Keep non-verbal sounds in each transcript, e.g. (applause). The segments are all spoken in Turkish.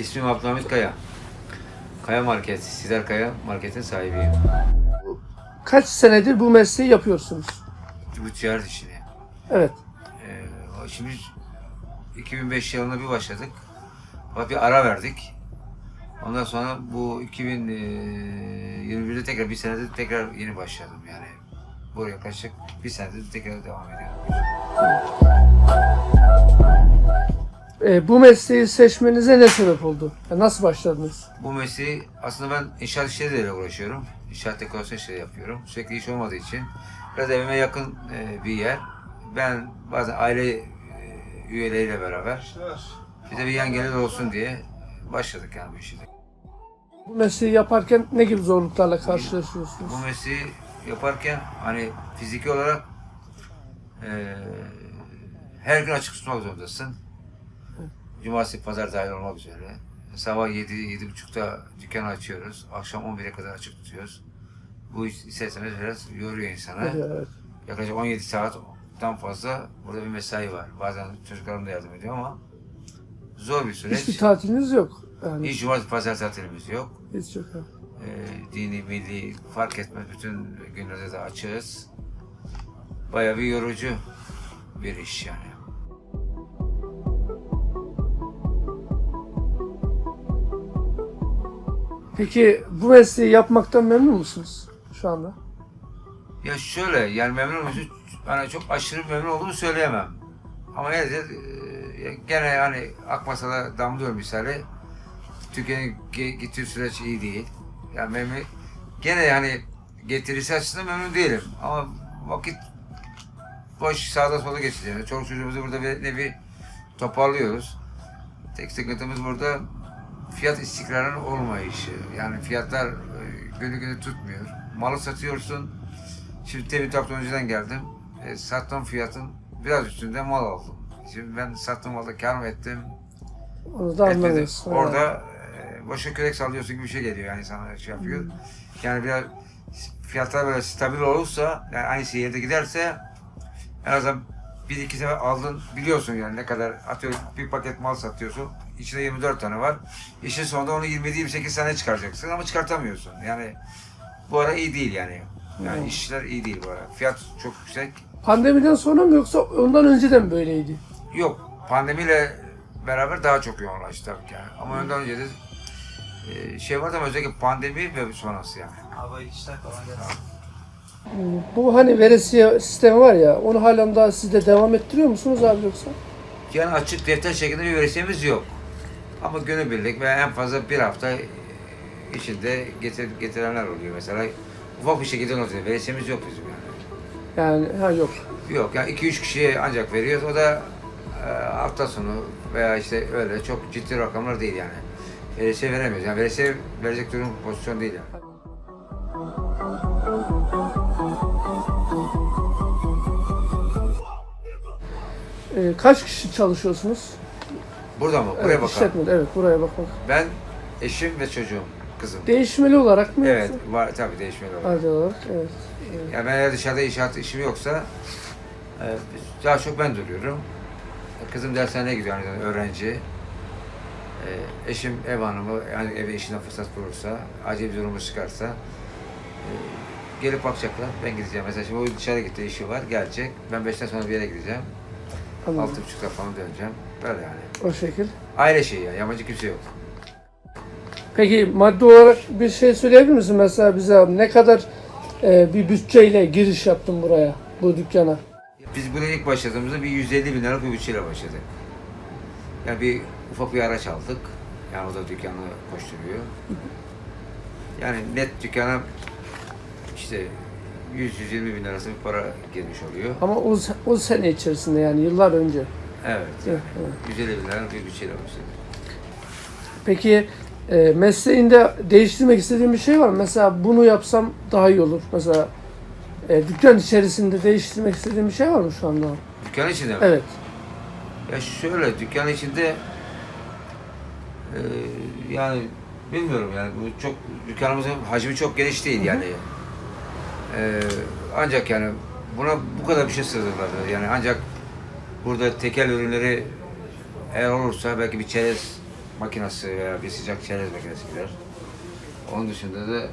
İsmim Abdülhamit Kaya. Kaya Market, Sizer Kaya Market'in sahibiyim. Kaç senedir bu mesleği yapıyorsunuz? Bu ticaret işini. Evet. Ee, şimdi 2005 yılında bir başladık. Fakat bir ara verdik. Ondan sonra bu 2021'de tekrar bir senedir tekrar yeni başladım yani. Bu yaklaşık bir senedir tekrar devam ediyorum. Ee, bu mesleği seçmenize ne sebep oldu? Yani nasıl başladınız? Bu mesleği aslında ben inşaat işleriyle uğraşıyorum. İnşaat dekorasyon işleri yapıyorum. Sürekli iş olmadığı için biraz evime yakın e, bir yer. Ben bazen aile e, üyeleriyle beraber bir de bir yan gelir olsun diye başladık yani bu işe. Bu mesleği yaparken ne gibi zorluklarla karşılaşıyorsunuz? Bu mesleği yaparken hani fiziki olarak e, her gün açık tutmak zorundasın. Cumartesi, pazar dahil olmak üzere. Sabah 7 yedi buçukta dükkanı açıyoruz. Akşam 11'e kadar açık tutuyoruz. Bu isterseniz biraz yoruyor insanı. Evet. Yaklaşık 17 saatten fazla burada bir mesai var. Bazen çocuklarım da yardım ediyor ama zor bir süreç. Hiçbir tatiliniz yok. Yani Hiç cumartesi, pazar tatilimiz yok. hiç yok. ha. e, dini, milli fark etmez bütün günlerde de açığız. Bayağı bir yorucu bir iş yani. Peki bu mesleği yapmaktan memnun musunuz şu anda? Ya şöyle yani memnun musun? Hani çok aşırı memnun olduğumu söyleyemem. Ama yine de gene yani Akmasa'da damlıyor misali. Türkiye'nin gittiği süreç iyi değil. Yani memnun, gene yani getirisi açısından memnun değilim. Ama vakit boş sağda sola geçiyor. Yani çoluk çocuğumuzu burada bir nevi toparlıyoruz. Tek sıkıntımız burada fiyat istikrarının olmayışı. Yani fiyatlar e, günü günü tutmuyor. Malı satıyorsun. Şimdi temin teknolojiden geldim. E, sattığım fiyatın biraz üstünde mal aldım. Şimdi ben sattığım malda kar mı ettim? Onu da anlamıyorsun. Orada e, boşa kürek sallıyorsun gibi bir şey geliyor yani sana şey yapıyor. Yani biraz fiyatlar böyle stabil olursa yani aynı yerde giderse en azından bir iki sefer aldın biliyorsun yani ne kadar atıyorum bir paket mal satıyorsun içinde 24 tane var. İşin sonunda onu 27-28 tane çıkaracaksın ama çıkartamıyorsun. Yani bu ara iyi değil yani. Yani Hmm. işler iyi değil bu ara. Fiyat çok yüksek. Pandemiden sonra mı yoksa ondan önceden mi böyleydi? Yok pandemiyle beraber daha çok yoğunlaştı tabii ki. Yani. Ama önden önce de e, şey vardı ama özellikle pandemi ve sonrası yani. Abi işler kolay gelsin. Bu hani veresiye sistemi var ya onu halen daha siz de devam ettiriyor musunuz abi yoksa? Yani açık defter şeklinde bir verisiyemiz yok. Ama günübirlik veya en fazla bir hafta içinde getir, getirenler oluyor mesela. Ufak bir şekilde not ediyor. Verisiyemiz yok bizim yani. Yani ha yok. Yok yani 2-3 kişiye ancak veriyoruz. O da e, hafta sonu veya işte öyle çok ciddi rakamlar değil yani. Veresiye veremiyoruz. Yani veresiye verecek durum pozisyon değil yani. Ee, kaç kişi çalışıyorsunuz? Burada mı? Buraya evet, bakalım. işletmede, evet buraya bakmak. Ben, eşim ve çocuğum, kızım. Değişmeli olarak mı Evet, yoksa? var tabii değişmeli olarak. Hadi olarak evet. evet. Yani ben eğer dışarıda inşaat işim yoksa e, daha çok ben duruyorum. Kızım dershaneye gidiyor yani öğrenci. E, eşim ev hanımı, yani eve işine fırsat bulursa, acil bir durumu çıkarsa e, gelip bakacaklar. Ben gideceğim. Mesela şimdi o dışarı gitti, işi var, gelecek. Ben beşten sonra bir yere gideceğim. Anladım. Altı buçukta falan döneceğim. Böyle yani. O şekil. Aile şeyi yani, yabancı kimse yok. Peki maddi olarak bir şey söyleyebilir misin mesela bize abi? Ne kadar e, bir bütçeyle giriş yaptın buraya, bu dükkana? Biz buraya ilk başladığımızda bir 150 bin liralık bir bütçeyle başladık. Yani bir ufak bir araç aldık. Yani o da dükkanı koşturuyor. Yani net dükkana işte 100-120 bin arası bir para girmiş oluyor. Ama o, o sene içerisinde yani yıllar önce. Evet. Yani Evet, 150 bin liralık bir bütçeyle başladık. Peki e, mesleğinde değiştirmek istediğin bir şey var mı? Mesela bunu yapsam daha iyi olur. Mesela e, dükkan içerisinde değiştirmek istediğin bir şey var mı şu anda? Dükkan içinde mi? Evet. Ya şöyle dükkan içinde Ee, yani bilmiyorum yani bu çok dükkanımızın hacmi çok geniş değil yani. Ee, ancak yani buna bu kadar bir şey sığdırırlar. Yani ancak burada tekel ürünleri eğer olursa belki bir çerez makinesi veya bir sıcak çerez makinesi gider. Onun dışında da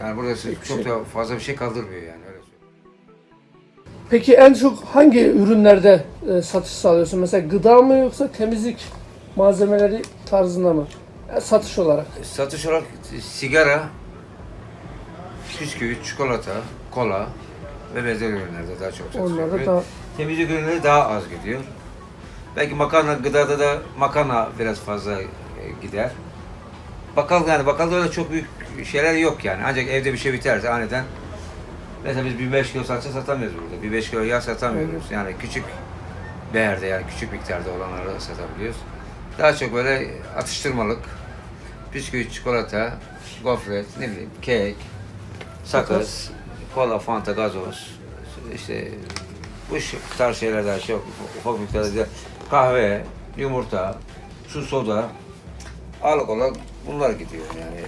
yani bir çok da fazla bir şey kaldırmıyor yani öyle. Peki en çok hangi ürünlerde e, satış sağlıyorsun? Mesela gıda mı yoksa temizlik malzemeleri tarzında mı? E, satış olarak. Satış olarak sigara, bisküvi, çikolata, kola ve benzer ürünlerde daha çok satılıyor. Onlarda Ve da Temizlik ürünleri daha az gidiyor. Belki makarna, gıdada da makarna biraz fazla e, gider. Bakkal yani bakkalda öyle çok büyük şeyler yok yani. Ancak evde bir şey biterse aniden mesela biz bir 5 kilo salça satamıyoruz burada. Bir 5 kilo yağ satamıyoruz. Yani küçük değerde yani küçük miktarda olanları satabiliyoruz. Daha çok böyle atıştırmalık, bisküvi, çikolata, gofret, ne bileyim, kek, sakız, kola, fanta, gazoz, işte bu tarz şeyler daha çok ufak miktarda kahve, yumurta, su, soda, olarak bunlar gidiyor yani.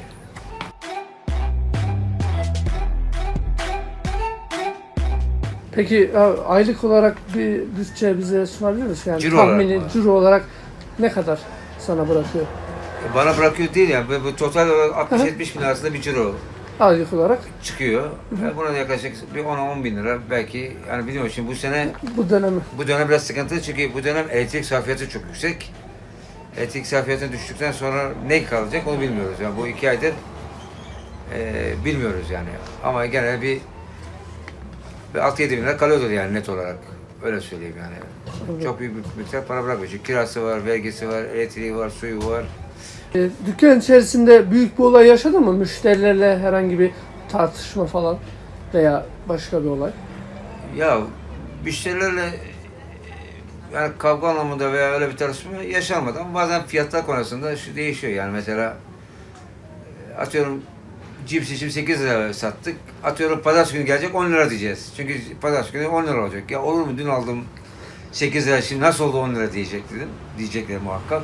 Peki abi, aylık olarak bir bütçe bize sunabilir misin? Yani Ciro tahmini olarak mı? ciro olarak ne kadar sana bırakıyor? Bana bırakıyor değil yani. Bu, bu total olarak Hı hı. 60-70 bin arasında bir ciro Aylık olarak çıkıyor. Yani buna da yaklaşık bir 10-10 bin lira belki. Yani biliyorum şimdi bu sene bu dönemi. bu dönem biraz sıkıntılı çünkü bu dönem elektrik sarfiyatı çok yüksek. Elektrik sarfiyatı düştükten sonra ne kalacak onu bilmiyoruz. Yani bu iki aydır e, bilmiyoruz yani. Ama gene bir, bir 6-7 bin lira kalıyordur yani net olarak. Öyle söyleyeyim yani. Evet. Çok büyük bir miktar para bırakmıyor. Çünkü kirası var, vergisi var, elektriği var, suyu var. E, dükkan içerisinde büyük bir olay yaşadın mı? Müşterilerle herhangi bir tartışma falan veya başka bir olay? Ya müşterilerle e, yani kavga anlamında veya öyle bir tartışma yaşanmadı ama bazen fiyatlar konusunda şu değişiyor yani mesela e, atıyorum cipsi şimdi 8 lira sattık. Atıyorum pazartesi günü gelecek 10 lira diyeceğiz. Çünkü pazartesi günü 10 lira olacak. Ya olur mu dün aldım 8 lira şimdi nasıl oldu 10 lira diyecek dedim. Diyecekler muhakkak.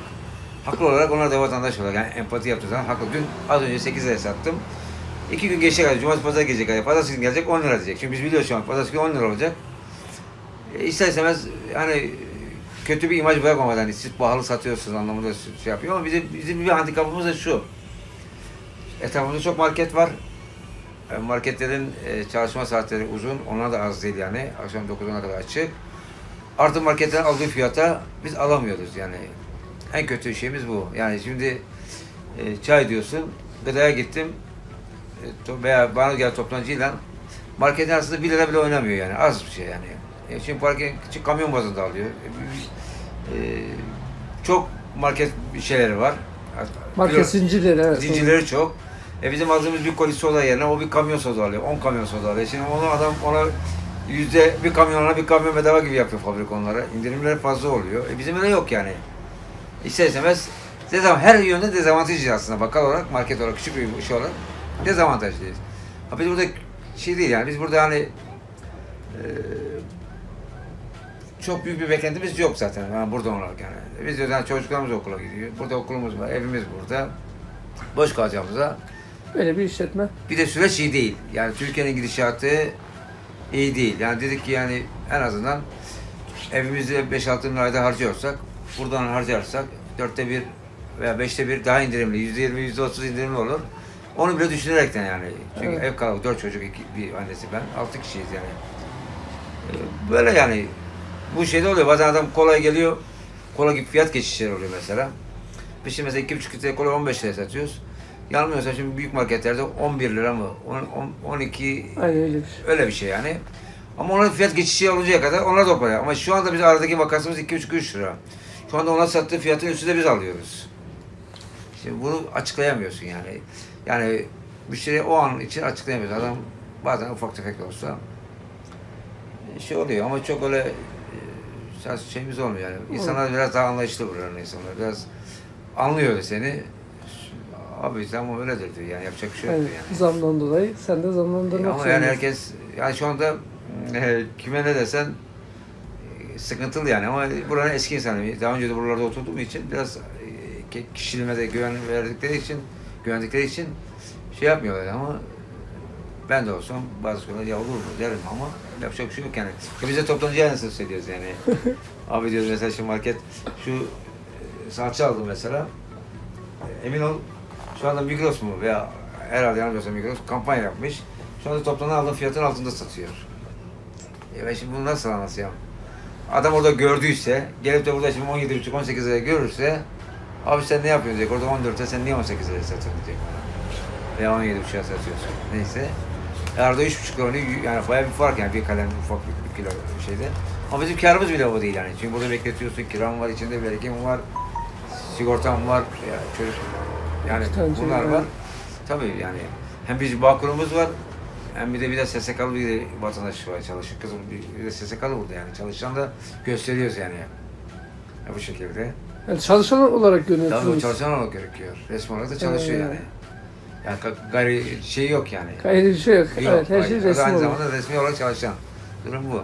Haklı olarak onlar da vatandaş olarak yani empati yaptığı zaman haklı. Dün az önce 8 lira sattım. İki gün geçecek hadi. Cumartesi pazar gelecek hadi. Pazartesi günü gelecek 10 lira diyecek. Çünkü biz biliyoruz şu an pazartesi günü 10 lira olacak. E, ister istemez hani kötü bir imaj bırakmamadan hani siz pahalı satıyorsunuz anlamında şey yapıyor ama bizim, bizim bir handikapımız da şu. Etrafımızda çok market var. E, Marketlerin e, çalışma saatleri uzun. Onlar da az değil yani. Akşam 9'una kadar açık. Artı marketten aldığı fiyata biz alamıyoruz yani. En kötü şeyimiz bu. Yani şimdi e, çay diyorsun. Gıdaya gittim. Veya bana gel toptancıyla marketin arasında 1 lira bile oynamıyor yani. Az bir şey yani. Şimdi parke küçük kamyon bazında alıyor. Çok market şeyleri var. Market zincirleri evet. Zincirleri çok. E bizim aldığımız bir koli soda yerine o bir kamyon soda alıyor. 10 kamyon soda alıyor. Şimdi onu adam ona yüzde bir kamyona bir kamyon bedava gibi yapıyor fabrika onlara. İndirimler fazla oluyor. E bizim öyle yok yani. İster istemez dezavant, her yönde dezavantajlıyız aslında bakkal olarak, market olarak, küçük bir şey olarak dezavantajlıyız. Ha biz burada şey değil yani biz burada hani e, çok büyük bir beklentimiz yok zaten yani burada olarak yani. Biz diyoruz yani çocuklarımız okula gidiyor. Burada okulumuz var, evimiz burada. Boş kalacağımıza. Böyle bir işletme. Bir de süreç iyi değil. Yani Türkiye'nin gidişatı iyi değil. Yani dedik ki yani en azından evimizde 5-6 bin ayda harcıyorsak, buradan harcarsak dörtte bir veya beşte bir daha indirimli, yüzde yirmi, yüzde otuz indirimli olur. Onu bile düşünerekten yani. Çünkü Evet. ev kalabalık, dört çocuk, iki, bir annesi ben, altı kişiyiz yani. Ee, Böyle yani. Bu şeyde oluyor. Bazen adam kolay geliyor. Kola gibi fiyat geçişleri oluyor mesela. Biz şimdi mesela iki buçuk litre kola 15 liraya satıyoruz. Yanılmıyorsam şimdi büyük marketlerde 11 lira mı? 10, 12 Aynen öyle bir şey. öyle bir şey yani. Ama onların fiyat geçişi oluncaya kadar onlar da para. Ama şu anda biz aradaki makasımız 2,5-3 lira. Şu anda onlar sattığı fiyatın üstünde biz alıyoruz. Şimdi bunu açıklayamıyorsun yani. Yani müşteri o an için açıklayamıyorsun. Adam bazen ufak tefek de olsa şey oluyor ama çok öyle e, şeyimiz olmuyor yani. İnsanlar biraz daha anlayışlı buranın insanlar. Biraz anlıyor seni. Abi tamam öyledir diyor yani yapacak bir şey yok Yani yani. zamdan dolayı sen de zamlandırmak Ama yani zorundasın. herkes yani şu anda e, kime ne desen e, sıkıntılı yani ama buranın eski insanı. Daha önce de buralarda oturduğum için biraz e, ke- kişiliğime de güven verdikleri için, güvendikleri için şey yapmıyorlar ama ben de olsam bazı konuda ya olur mu derim ama yapacak bir şey yok yani. Ya biz de toptancıya nasıl hissediyoruz yani. (laughs) Abi diyoruz mesela şu market şu e, salça aldım mesela. E, Emin ol şu anda Migros mu veya herhalde yanılmıyorsam Migros kampanya yapmış. Şu anda toptanan aldığım fiyatın altında satıyor. E ben şimdi bunu nasıl anlatacağım? Adam orada gördüyse, gelip de burada şimdi 17,5-18 liraya görürse abi sen ne yapıyorsun diyecek. Orada 14'te sen niye 18 liraya satıyorsun diyecek bana. Veya 17,5'a satıyorsun. Neyse. E arada 3,5 lira yani bayağı bir fark yani bir kalem ufak bir, bir kilo şeyde. Ama bizim karımız bile o değil yani. Çünkü burada bekletiyorsun, kiram var, içinde birikim var, sigortam var, ya çocuk yani Tabii, bunlar tabii, var. Tabii yani hem bir bağkurumuz var hem bir de bir de SSK'lı bir vatandaş var çalışıyor. Kızım bir, de SSK'lı burada yani. Çalışan da gösteriyoruz yani. Ya bu şekilde. Yani çalışan olarak Tabii görüyorsunuz. çalışan olmak gerekiyor. Resmi olarak da çalışıyor Ee, yani. Yani ga- gayri şey yok yani. Gayri bir şey yok. Yok, evet, her şey resmi Aynı olarak. zamanda resmi olarak çalışan. Durum bu.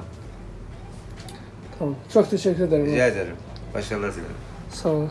Tamam. Çok teşekkür ederim. Rica ederim. Başarılar dilerim. Sağ olun.